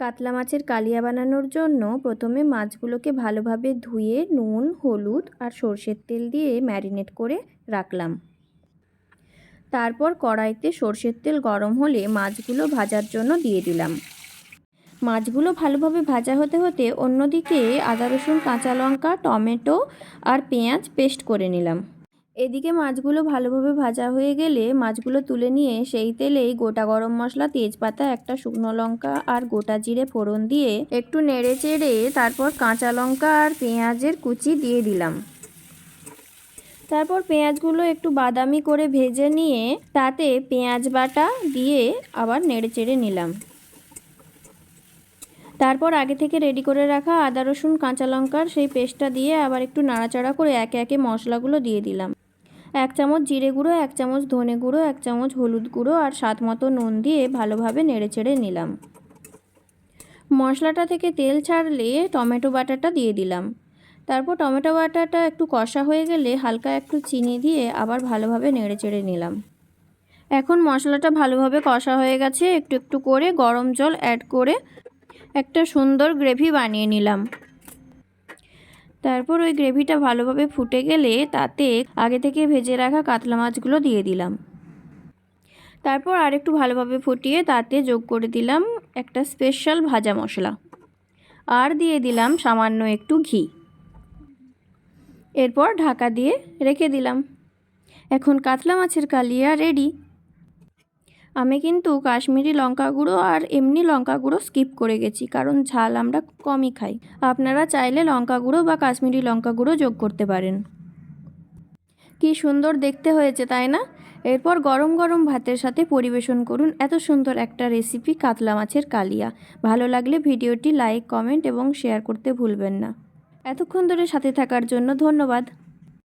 কাতলা মাছের কালিয়া বানানোর জন্য প্রথমে মাছগুলোকে ভালোভাবে ধুয়ে নুন, হলুদ আর সর্ষের তেল দিয়ে ম্যারিনেট করে রাখলাম। তারপর কড়াইতে সর্ষের তেল গরম হলে মাছগুলো ভাজার জন্য দিয়ে দিলাম। মাছগুলো ভালোভাবে ভাজা হতে হতে অন্যদিকে আদা রসুন, কাঁচা লঙ্কা, টমেটো আর পেঁয়াজ পেস্ট করে নিলাম। এদিকে মাছগুলো ভালোভাবে ভাজা হয়ে গেলে মাছগুলো তুলে নিয়ে সেই তেলেই গোটা গরম মশলা, তেজপাতা, একটা শুকনো লঙ্কা আর গোটা জিরে ফোড়ন দিয়ে একটু নেড়ে চেড়ে তারপর কাঁচা লঙ্কা আর পেঁয়াজের কুচি দিয়ে দিলাম। তারপর পেঁয়াজগুলো একটু বাদামি করে ভেজে নিয়ে তাতে পেঁয়াজ বাটা দিয়ে আবার নেড়ে চেড়ে নিলাম। তারপর আগে থেকে রেডি করে রাখা আদা রসুন, কাঁচা লঙ্কার সেই পেস্টটা দিয়ে আবার একটু নাড়াচাড়া করে একে একে মশলাগুলো দিয়ে দিলাম। এক চামচ জিরে গুঁড়ো, এক চামচ ধনে গুঁড়ো, এক চামচ হলুদ গুঁড়ো আর স্বাদ মতো নুন দিয়ে ভালোভাবে নেড়ে চেড়ে নিলাম। মশলাটা থেকে তেল ছাড়লে টমেটো বাটাটা দিয়ে দিলাম। তারপর টমেটো বাটাটা একটু কষা হয়ে গেলে হালকা একটু চিনি দিয়ে আবার ভালোভাবে নেড়ে চেড়ে নিলাম। এখন মশলাটা ভালোভাবে কষা হয়ে গেছে। একটু একটু করে গরম জল অ্যাড করে একটা সুন্দর গ্রেভি বানিয়ে নিলাম। তারপর ওই গ্রেভিটা ভালোভাবে ফুটে গেলে তাতে আগে থেকে ভেজে রাখা কাতলা মাছগুলো দিয়ে দিলাম। তারপর আরেকটু ভালোভাবে ফুটিয়ে তাতে যোগ করে দিলাম একটা স্পেশাল ভাজা মশলা। আর দিয়ে দিলাম সামান্য একটু ঘি। এরপর ঢাকা দিয়ে রেখে দিলাম। এখন কাতলা মাছের কালিয়া রেডি। আমি কিন্তু কাশ্মীরি লঙ্কা গুঁড়ো আর এমনি লঙ্কা গুঁড়ো স্কিপ করে গেছি, কারণ ঝাল আমরা কমই খাই। আপনারা চাইলে লঙ্কা গুঁড়ো বা কাশ্মীরি লঙ্কা গুঁড়ো যোগ করতে পারেন। কি সুন্দর দেখতে হয়েছে, তাই না? এরপর গরম গরম ভাতের সাথে পরিবেশন করুন এত সুন্দর একটা রেসিপি কাতলা মাছের কালিয়া। ভালো লাগলে ভিডিওটি লাইক কমেন্ট এবং শেয়ার করতে ভুলবেন না। এতক্ষণ ধরে সাথে থাকার জন্য ধন্যবাদ।